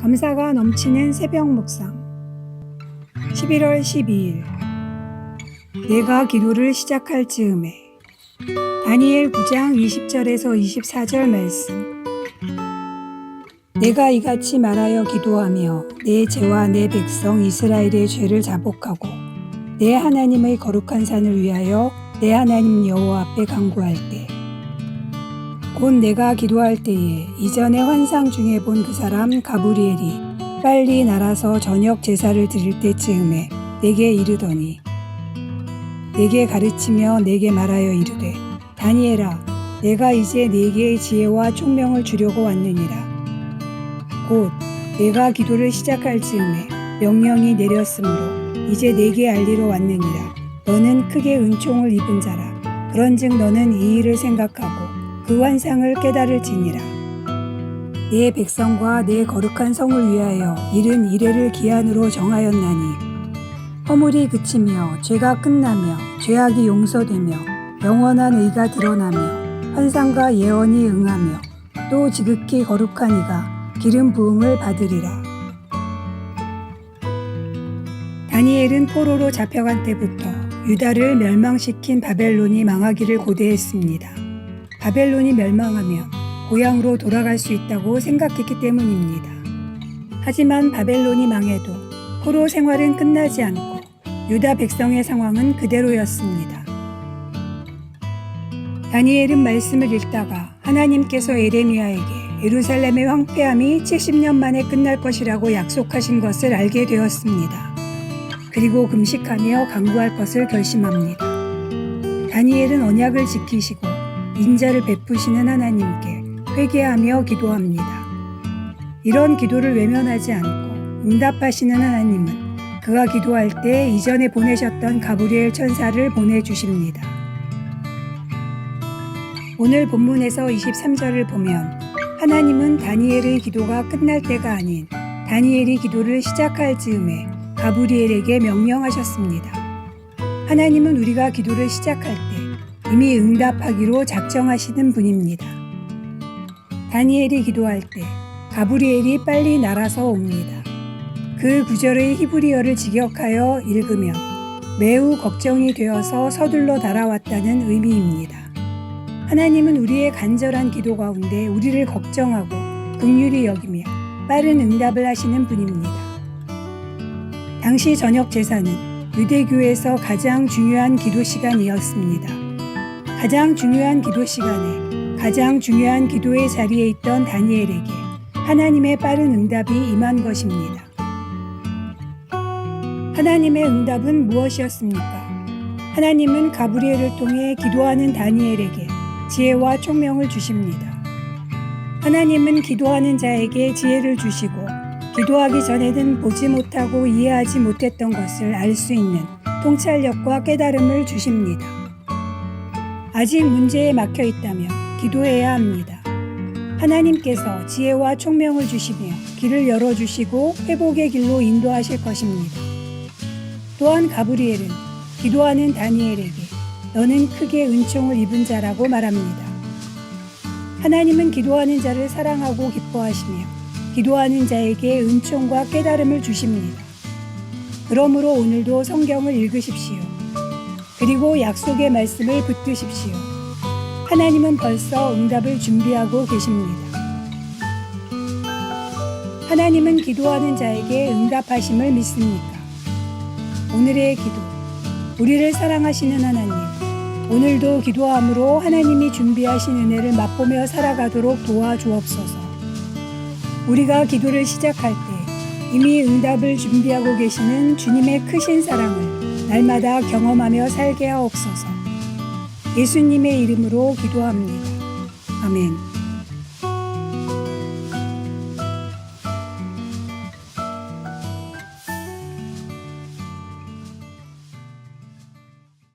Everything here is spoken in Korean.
감사가 넘치는 새벽 묵상. 11월 12일. 내가 기도를 시작할 즈음에 다니엘 9장 20절에서 24절 말씀. 내가 이같이 말하여 기도하며 내 죄와 내 백성 이스라엘의 죄를 자복하고 내 하나님의 거룩한 산을 위하여 내 하나님 여호와 앞에 간구할 때 곧 내가 기도할 때에 이전에 환상 중에 본 그 사람 가브리엘이 빨리 날아서 저녁 제사를 드릴 때쯤에 내게 이르더니 내게 가르치며 내게 말하여 이르되 다니엘아 내가 이제 네게 지혜와 총명을 주려고 왔느니라. 곧 내가 기도를 시작할 즈음에 명령이 내렸으므로 이제 내게 알리러 왔느니라. 너는 크게 은총을 입은 자라. 그런즉 너는 이 일을 생각하고 그 환상을 깨달을지니라. 내 백성과 내 거룩한 성을 위하여 이른 이래를 기한으로 정하였나니 허물이 그치며 죄가 끝나며 죄악이 용서되며 영원한 의가 드러나며 환상과 예언이 응하며 또 지극히 거룩한 이가 기름 부음을 받으리라. 다니엘은 포로로 잡혀간 때부터 유다를 멸망시킨 바벨론이 망하기를 고대했습니다. 바벨론이 멸망하면 고향으로 돌아갈 수 있다고 생각했기 때문입니다. 하지만 바벨론이 망해도 포로 생활은 끝나지 않고 유다 백성의 상황은 그대로였습니다. 다니엘은 말씀을 읽다가 하나님께서 에레미야에게 예루살렘의 황폐함이 70년 만에 끝날 것이라고 약속하신 것을 알게 되었습니다. 그리고 금식하며 강구할 것을 결심합니다. 다니엘은 언약을 지키시고 인자를 베푸시는 하나님께 회개하며 기도합니다. 이런 기도를 외면하지 않고 응답하시는 하나님은 그가 기도할 때 이전에 보내셨던 가브리엘 천사를 보내주십니다. 오늘 본문에서 23절을 보면 하나님은 다니엘의 기도가 끝날 때가 아닌 다니엘이 기도를 시작할 즈음에 가브리엘에게 명령하셨습니다. 하나님은 우리가 기도를 시작할 때 이미 응답하기로 작정하시는 분입니다. 다니엘이 기도할 때 가브리엘이 빨리 날아서 옵니다. 그 구절의 히브리어를 직역하여 읽으면 매우 걱정이 되어서 서둘러 날아왔다는 의미입니다. 하나님은 우리의 간절한 기도 가운데 우리를 걱정하고 긍휼히 여기며 빠른 응답을 하시는 분입니다. 당시 저녁 제사는 유대교에서 가장 중요한 기도 시간이었습니다. 가장 중요한 기도 시간에 가장 중요한 기도의 자리에 있던 다니엘에게 하나님의 빠른 응답이 임한 것입니다. 하나님의 응답은 무엇이었습니까? 하나님은 가브리엘을 통해 기도하는 다니엘에게 지혜와 총명을 주십니다. 하나님은 기도하는 자에게 지혜를 주시고 기도하기 전에는 보지 못하고 이해하지 못했던 것을 알 수 있는 통찰력과 깨달음을 주십니다. 아직 문제에 막혀 있다면 기도해야 합니다. 하나님께서 지혜와 총명을 주시며 길을 열어주시고 회복의 길로 인도하실 것입니다. 또한 가브리엘은 기도하는 다니엘에게 너는 크게 은총을 입은 자라고 말합니다. 하나님은 기도하는 자를 사랑하고 기뻐하시며 기도하는 자에게 은총과 깨달음을 주십니다. 그러므로 오늘도 성경을 읽으십시오. 그리고 약속의 말씀을 붙드십시오. 하나님은 벌써 응답을 준비하고 계십니다. 하나님은 기도하는 자에게 응답하심을 믿습니까? 오늘의 기도. 우리를 사랑하시는 하나님. 오늘도 기도함으로 하나님이 준비하신 은혜를 맛보며 살아가도록 도와주옵소서. 우리가 기도를 시작할 때 이미 응답을 준비하고 계시는 주님의 크신 사랑을 날마다 경험하며 살게 하옵소서. 예수님의 이름으로 기도합니다. 아멘.